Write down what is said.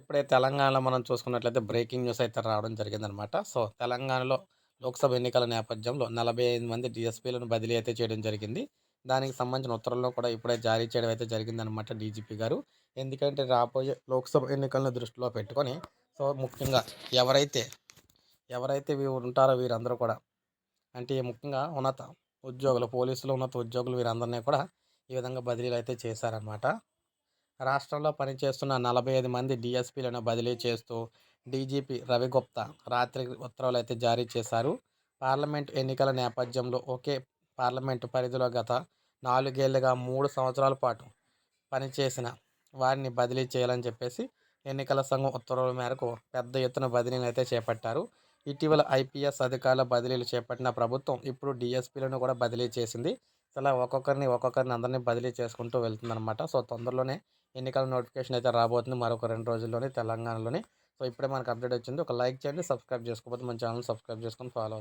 ఇప్పుడే తెలంగాణలో మనం చూసుకున్నట్లయితే బ్రేకింగ్ న్యూస్ అయితే రావడం జరిగిందనమాట. సో తెలంగాణలో లోక్సభ ఎన్నికల నేపథ్యంలో నలభై ఐదు మంది డిఎస్పీలను బదిలీ అయితే చేయడం జరిగింది. దానికి సంబంధించిన ఉత్తర్వుల్లో కూడా ఇప్పుడే జారీ చేయడం అయితే జరిగిందనమాట డీజీపీ గారు. ఎందుకంటే రాబోయే లోక్సభ ఎన్నికలను దృష్టిలో పెట్టుకొని సో ముఖ్యంగా ఎవరైతే ఎవరైతే వీరు ఉంటారో వీరందరూ కూడా అంటే ముఖ్యంగా ఉన్నత ఉద్యోగులు పోలీసులు ఉన్నత ఉద్యోగులు వీరందరినీ కూడా ఈ విధంగా బదిలీలు అయితే చేశారనమాట. రాష్ట్రంలో పనిచేస్తున్న నలభై ఐదు మంది డిఎస్పీలను బదిలీ చేస్తూ డీజీపీ రవిగుప్తా రాత్రి ఉత్తర్వులు అయితే జారీ చేశారు. పార్లమెంట్ ఎన్నికల నేపథ్యంలో ఒకే పార్లమెంటు పరిధిలో గత నాలుగేళ్ళుగా మూడు సంవత్సరాల పాటు పనిచేసిన వారిని బదిలీ చేయాలని చెప్పేసి ఎన్నికల సంఘం ఉత్తర్వుల మేరకు పెద్ద ఎత్తున బదిలీలు అయితే చేపట్టారు. ఇటీవల ఐపీఎస్ అధికారుల బదిలీలు చేపట్టిన ప్రభుత్వం ఇప్పుడు డిఎస్పీలను కూడా బదిలీ చేసింది. అలా ఒక్కొక్కరిని ఒక్కొక్కరిని అందరినీ బదిలీ చేసుకుంటూ వెళ్తుందన్నమాట. సో తొందరలోనే ఎన్నికల నోటిఫికేషన్ అయితే రాబోతుంది మరొక రెండు రోజుల్లోనే తెలంగాణలోని. సో ఇప్పుడే మనకు అప్డేట్ వచ్చింది. ఒక లైక్ చేయండి సబ్స్క్రైబ్ చేసుకోకపోతే మన ఛానల్ సబ్స్క్రైబ్ చేసుకొని ఫాలో